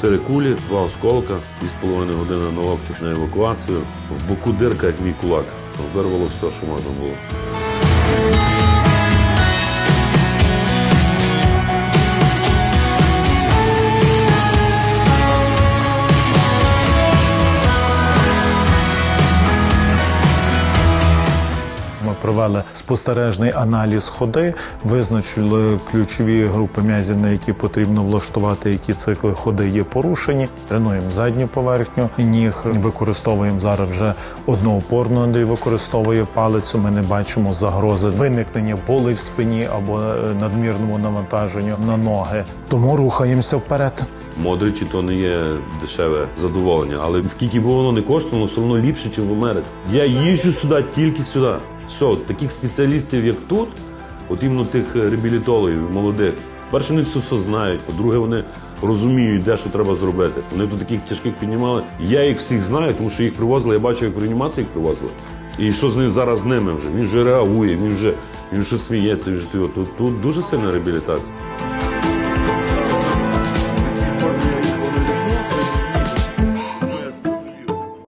чотири кулі, два осколка, 2,5 години на локчик на евакуацію. В боку дирка, як мій кулак. Вирвало все, що можна було. Провели спостережний аналіз ходи, визначили ключові групи м'язів, на які потрібно влаштувати, які цикли ходи є порушені. Тренуємо задню поверхню ніг, використовуємо зараз вже одноопорну. Андрій використовує палицю. Ми не бачимо загрози виникнення болей в спині або е, надмірному навантаженню на ноги. Тому рухаємося вперед. Модричі то не є дешеве задоволення, але скільки б воно не коштувало, все одно ліпше, ніж в Америці. Я їжджу сюди тільки сюди. Все, таких спеціалістів, як тут, от іменно тих е, реабілітологів, молодих. Перше, вони все, знають. По-друге, вони розуміють, де що треба зробити. Вони до таких тяжких піднімали. Я їх всіх знаю, тому що їх привозили, я бачив, як в реанімацію їх привозили. І що з ним зараз з ними вже? Він вже реагує, він вже він вже сміється, він вже тут, тут дуже сильна реабілітація.